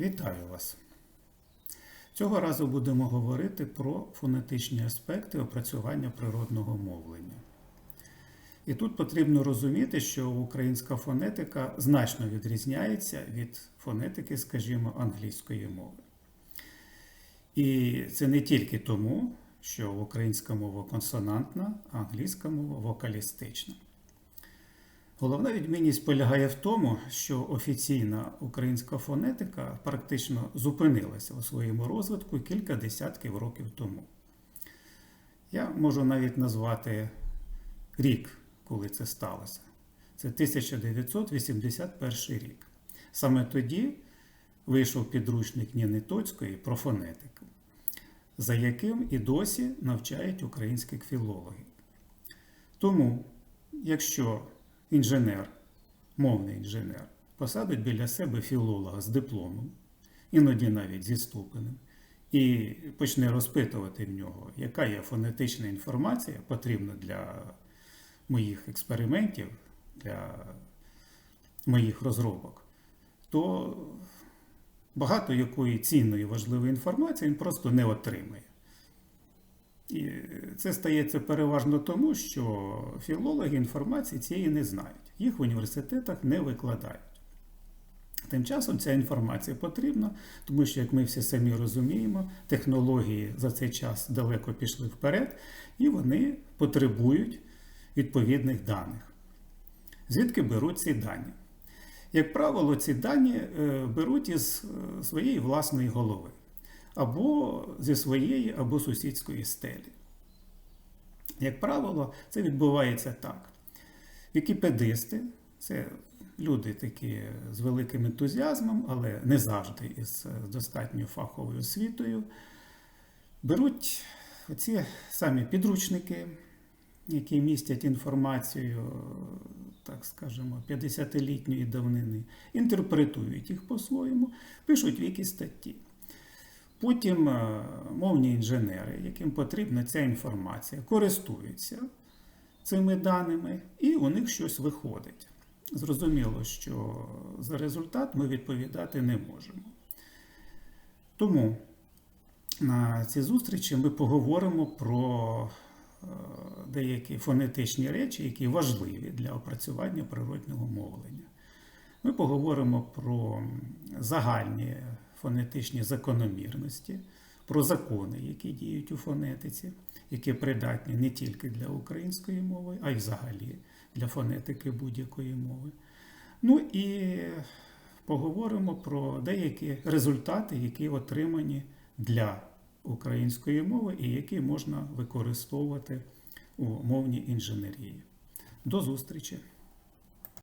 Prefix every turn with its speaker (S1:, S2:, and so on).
S1: Вітаю вас! Цього разу будемо говорити про фонетичні аспекти опрацювання природного мовлення. І тут потрібно розуміти, що українська фонетика значно відрізняється від фонетики, скажімо, англійської мови. І це не тільки тому, що українська мова консонантна, а англійська мова вокалістична. Головна відмінність полягає в тому, що офіційна українська фонетика практично зупинилася у своєму розвитку кілька десятків років тому. Я можу навіть назвати рік, коли це сталося. Це 1981 рік. Саме тоді вийшов підручник Ніни Тоцької про фонетику, за яким і досі навчають українських філологів. Тому, якщо інженер, мовний інженер, посадить біля себе філолога з дипломом, іноді навіть зі ступенем, і почне розпитувати в нього, яка є фонетична інформація потрібна для моїх експериментів, для моїх розробок, то багато якої цінної важливої інформації він просто не отримає. І це стається переважно тому, що філологи інформації цієї не знають. Їх в університетах не викладають. Тим часом ця інформація потрібна, тому що, як ми всі самі розуміємо, технології за цей час далеко пішли вперед, і вони потребують відповідних даних. Звідки беруть ці дані? Як правило, ці дані беруть із своєї власної голови або зі своєї, або сусідської стелі. Як правило, це відбувається так. Вікіпедисти це люди такі з великим ентузіазмом, але не завжди із достатньою фаховою освітою, беруть оці самі підручники, які містять інформацію, так скажемо, 50-літньої давнини, інтерпретують їх по-своєму, пишуть в якісь статті. Потім мовні інженери, яким потрібна ця інформація, користуються цими даними, і у них щось виходить. Зрозуміло, що за результат ми відповідати не можемо. Тому на цій зустрічі ми поговоримо про деякі фонетичні речі, які важливі для опрацювання природного мовлення. Ми поговоримо про загальні фонетичні закономірності, про закони, які діють у фонетиці, які придатні не тільки для української мови, а й взагалі для фонетики будь-якої мови. Ну і поговоримо про деякі результати, які отримані для української мови і які можна використовувати у мовній інженерії. До зустрічі!